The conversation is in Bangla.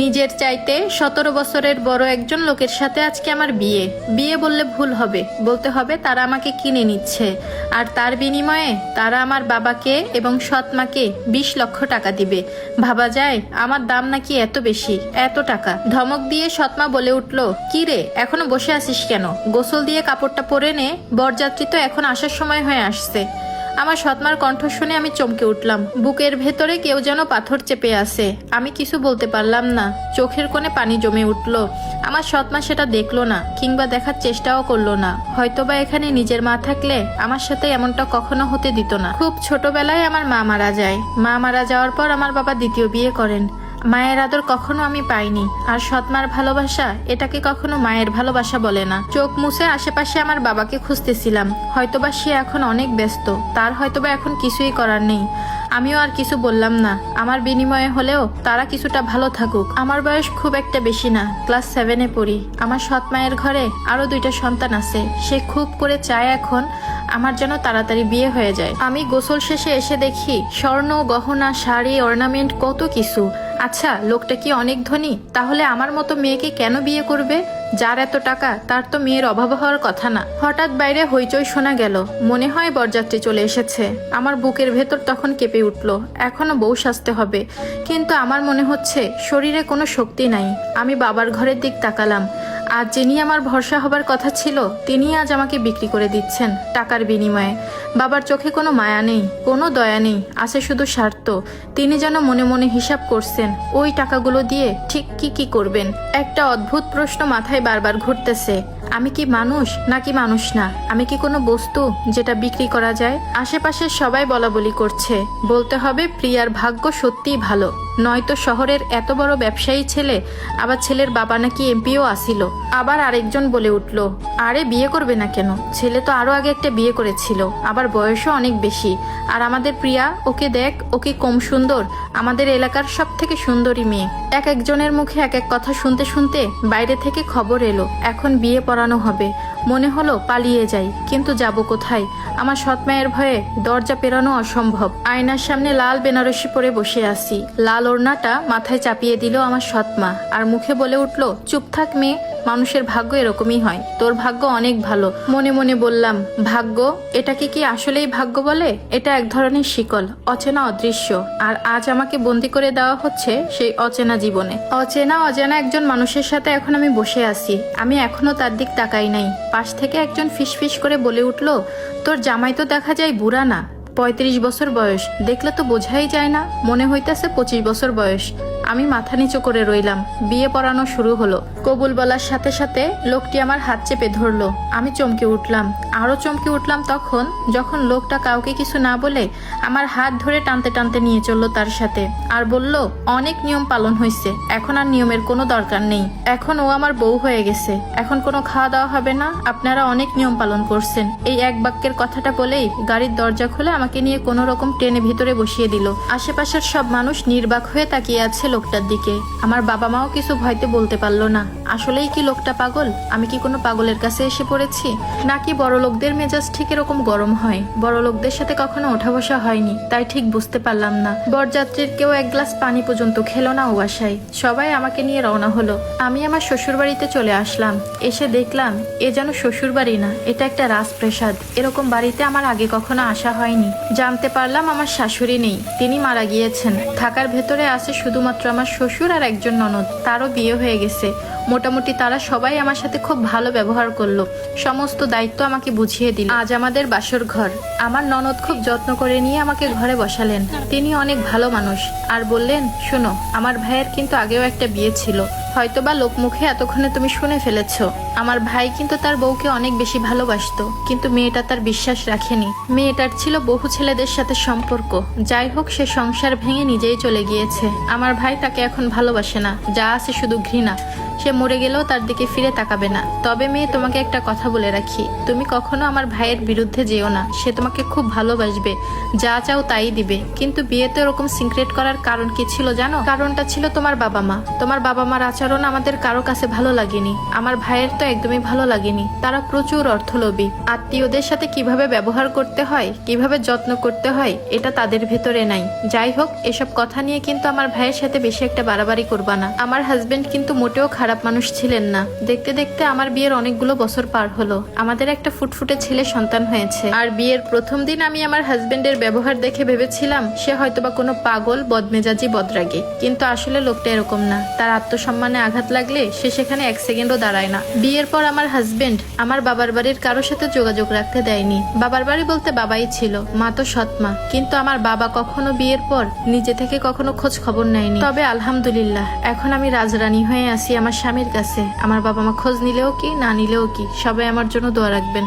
নিজের চাইতে সতেরো বছরের বড় একজন লোকের সাথে আজকে আমার বিয়ে। বিয়ে বললে ভুল হবে। বলতে হবে তারা আমাকে কিনে নিচ্ছে। আর তার বিনিময়ে তারা আমার বাবাকে এবং সৎ মাকে বিশ লক্ষ টাকা দিবে। ভাবা যায়, আমার দাম নাকি এত বেশি, এত টাকা। ধমক দিয়ে সৎমা বলে উঠল, কি রে, এখনও বসে আছিস কেন? গোসল দিয়ে কাপড়টা পরে নে। বরযাত্রী তো এখন আসার সময় হয়ে আসছে। আমার সৎমার কণ্ঠ শুনে আমি চমকে উঠলাম। বুকের ভেতরে কেউ যেন পাথর চেপে আছে। আমি কিছু বলতে পারলাম না। চোখের কোণে পানি জমে উঠল। আমার সৎমা সেটা দেখল না, কিংবা দেখার চেষ্টাও করল না। হয়তোবা এখানে নিজের মা থাকলে আমার সাথে এমনটা কখনো হতে দিত না। খুব ছোটবেলায় আমার মা মারা যায়। মা মারা যাওয়ার পর আমার বাবা দ্বিতীয় বিয়ে করেন। মায়ের আদর কখনো আমি পাইনি। আর সৎমার ভালোবাসা এটাকে কখনো মায়ের ভালোবাসা বলে না। চোখ মুছে আশেপাশে আমার বাবাকে খুঁজতেছিলাম। হয়তোবা সে এখন অনেক ব্যস্ত। তার হয়তোবা এখন কিছুই করার নেই। আমিও আর কিছু বললাম না। আমার বিনিময়ে হলেও তারা কিছুটা ভালো থাকুক। আমার বয়স খুব একটা বেশি না। ক্লাস সেভেনে পড়ি। আমার সৎ মায়ের ঘরে আরও দুইটা সন্তান আছে। সে খুব করে চায় এখন আমার যেন তাড়াতাড়ি বিয়ে হয়ে যায়। আমি গোসল শেষে এসে দেখি স্বর্ণ, গহনা, শাড়ি, অর্নামেন্ট কত কিছু। আচ্ছা লোকটা কি অনেক ধনী? তাহলে আমার মতো মেয়েকে কেন বিয়ে করবে? যার এত টাকা, তার তো মেয়ের অভাব হওয়ার কথা না। হঠাৎ বাইরে হইচই শোনা গেল। মনে হয় বরযাত্রী চলে এসেছে। আমার বুকের ভেতর তখন কেঁপে উঠল। এখনও বউ সাজতে হবে। কিন্তু আমার মনে হচ্ছে, শরীরে কোনো শক্তি নাই। আমি বাবার ঘরের দিক তাকালাম। আজ যিনি আমার ভরসা হবার কথা ছিল তিনি আজ আমাকে বিক্রি করে দিচ্ছেন টাকার বিনিময়ে। বাবার চোখে কোনো মায়া নেই, কোনো দয়া নেই, আছে শুধু স্বার্থ। তিনি যেন মনে মনে হিসাব করছেন, ওই টাকাগুলো দিয়ে ঠিক কি কি করবেন? একটা অদ্ভুত প্রশ্ন মাথায় বারবার ঘুরতেছে। আমি কি মানুষ নাকি মানুষ না? আমি কি কোনো বস্তু যেটা বিক্রি করা যায়? আশেপাশের সবাই বলা বলি করছে। বলতে হবে, প্রিয়ার ভাগ্য সত্যিই ভালো। নয়তো শহরের এত বড় ব্যবসায়ী ছেলে, আবার ছেলের বাবা নাকি এমপিও আসিল। আবার আরেকজন বলে উঠল, আরে, বিয়ে করবে না কেন? ছেলে তো আরও আগে একটা বিয়ে করেছিল, আবার বয়সও অনেক বেশি। আর আমাদের প্রিয়া, ওকে দেখ ওকে কম সুন্দর? আমাদের এলাকার সব থেকে সুন্দরী মেয়ে। এক একজনের মুখে এক এক কথা শুনতে শুনতে বাইরে থেকে খবর এলো, এখন বিয়ে পড়ানো হবে। মনে হলো পালিয়ে যাই, কিন্তু যাব কোথায়? আমার সৎ মায়ের ভয়ে দরজা পেরানো অসম্ভব। আয়নার সামনে লাল বেনারসি পরে বসে আছি। লাল ওড়নাটা মাথায় চাপিয়ে দিল আমার সৎ মা, আর মুখে বলে উঠল, চুপ থাক মেয়ে, মানুষের ভাগ্য এরকমই হয়। তোর ভাগ্য অনেক ভালো। মনে মনে বললাম, ভাগ্য? এটাকে কি আসলেই ভাগ্য বলে? এটা এক ধরনের শিকল, অচেনা অদৃশ্য। আর আজ আমাকে বন্দি করে দেওয়া হচ্ছে সেই অচেনা জীবনে। অচেনা অজানা একজন মানুষের সাথে এখন আমি বসে আছি। আমি এখনও তার দিক তাকাই নাই। পাশ থেকে একজন ফিসফিস করে বলে উঠল, তোর জামাই তো দেখা যায় বুড়া না, পঁয়ত্রিশ বছর বয়স, দেখলে তো বোঝাই যায় না, মনে হইতেছে পঁচিশ বছর বয়স। আমি মাথা নিচু করে রইলাম। বিয়ে পড়ানো শুরু হলো। কবুল বলার সাথে সাথে লোকটি আমার হাত চেপে ধরলো। আমি চমকে উঠলাম। আরও চমকে উঠলাম তখন, যখন লোকটা কাউকে কিছু না বলে আমার হাত ধরে টানতে টানতে নিয়ে চলল তার সাথে। আর বলল, অনেক নিয়ম পালন হয়েছে। এখন আর নিয়মের কোনো দরকার নেই। এখন ও আমার বউ হয়ে গেছে। এখন কোনো খাওয়া দাওয়া হবে না। আপনারা অনেক নিয়ম পালন করছেন। এই এক বাক্যের কথাটা বলেই গাড়ির দরজা খুলে আমাকে নিয়ে কোনো রকম ট্রেনে ভিতরে বসিয়ে দিল। আশেপাশের সব মানুষ নির্বাক হয়ে তাকিয়ে আছে লোকটার দিকে। আমার বাবা মাও কিছু ভয়তে বলতে পারল না। আসলেই কি লোকটা পাগল? আমি কি কোনো পাগলের কাছে এসে পড়েছি? নাকি বড় লোকদের মেজাজ ঠিক এরকম গরম হয়? বড় লোকদের সাথে কখনো ওঠা বসা হয়নি, তাই ঠিক বুঝতে পারলাম না। বরযাত্রীর কেউ এক গ্লাস পানি পর্যন্ত খেলো না ও বাসায়। সবাই আমাকে নিয়ে রওনা হলো। আমি আমার শ্বশুর বাড়িতে চলে আসলাম। এসে দেখলাম, এ যেন শ্বশুর বাড়ি না, এটা একটা রাজপ্রাসাদ। এরকম বাড়িতে আমার আগে কখনো আসা হয়নি। জানতে পারলাম আমার শাশুড়ি নেই, তিনি মারা গিয়েছেন। থাকার ভেতরে আছে শুধুমাত্র আমার শ্বশুর আর একজন ননদ, তারও বিয়ে হয়ে গেছে। মোটামুটি তারা সবাই আমার সাথে খুব ভালো ব্যবহার করল। সমস্ত দায়িত্ব আমাকে বুঝিয়ে দিল। আজ আমাদের বাসর ঘর। আমার ননদ খুব যত্ন করে নিয়ে আমাকে ঘরে বসালেন। তিনি অনেক ভালো মানুষ। আর বললেন, শোনো, আমার ভাইয়ের কিন্তু আগেও একটা বিয়ে ছিল। হয়তোবা লোকমুখে এতক্ষণে তুমি শুনে ফেলেছ। আমার ভাই কিন্তু তার বউকে অনেক বেশি ভালোবাসতো, কিন্তু মেয়েটা তার বিশ্বাস রাখেনি। মেয়েটার ছিল বহু ছেলেদের সাথে সম্পর্ক। যাই হোক, সে সংসার ভেঙে নিজেই চলে গিয়েছে। আমার ভাই তাকে এখন ভালোবাসে না, যা আছে শুধু ঘৃণা। সে মরে গেলেও তার দিকে ফিরে তাকাবে না। তবে মেয়ে, তোমাকে একটা কথা বলে রাখি। তুমি কখনো আমার ভাইয়ের বিরুদ্ধে যেও না। সে তোমাকে খুব ভালোবাসবে, যা চাও তাই দিবে। কিন্তু বিয়েতে ওরকম সিক্রেট করার কারণ কি ছিল জানো? কারণটা ছিল তোমার বাবা মা। তোমার বাবা মার আচরণ আমাদের কারও কাছে ভালো লাগেনি। আমার ভাইয়ের তো একদমই ভালো লাগেনি। তারা প্রচুর অর্থলোভী। আত্মীয়দের সাথে কীভাবে ব্যবহার করতে হয়, কীভাবে যত্ন করতে হয়, এটা তাদের ভেতরে নাই। যাই হোক, এসব কথা নিয়ে কিন্তু আমার ভাইয়ের সাথে বেশি একটা বাড়াবাড়ি করবা না। আমার হাজবেন্ড কিন্তু মোটেও খারাপ মানুষ ছিলেন না। দেখতে দেখতে আমার বিয়ের অনেকগুলো বছর পার হলো। আমাদের একটা ফুটফুটে ছেলে সন্তান হয়েছে। আর বিয়ের প্রথম দিন আমি আমার হাজবেন্ডের ব্যবহার দেখে ভেবেছিলাম, সে হয়তোবা কোনো পাগল, বদমেজাজি, বদরাগে। কিন্তু আসলে লোকটা এরকম না। তার আত্মসম্মানে আঘাত লাগলে সে সেখানে এক সেকেন্ডও দাঁড়ায় না। বিয়ের পর আমার হাজবেন্ড আমার বাবার বাড়ির কারোর সাথে যোগাযোগ রাখতে দেয়নি। বাবার বাড়ি বলতে বাবাই ছিল, মা তো সৎ মা। কিন্তু আমার বাবা কখনো বিয়ের পর নিজে থেকে কখনো খোঁজ খবর নেয়নি। তবে আলহামদুলিল্লাহ, এখন আমি রাজরানী হয়ে আছি আমার স্বামীর কাছে। আমার বাবা মা খোঁজ নিলেও কি, না নিলেও কি, সবাই আমার জন্য দোয়া রাখবেন।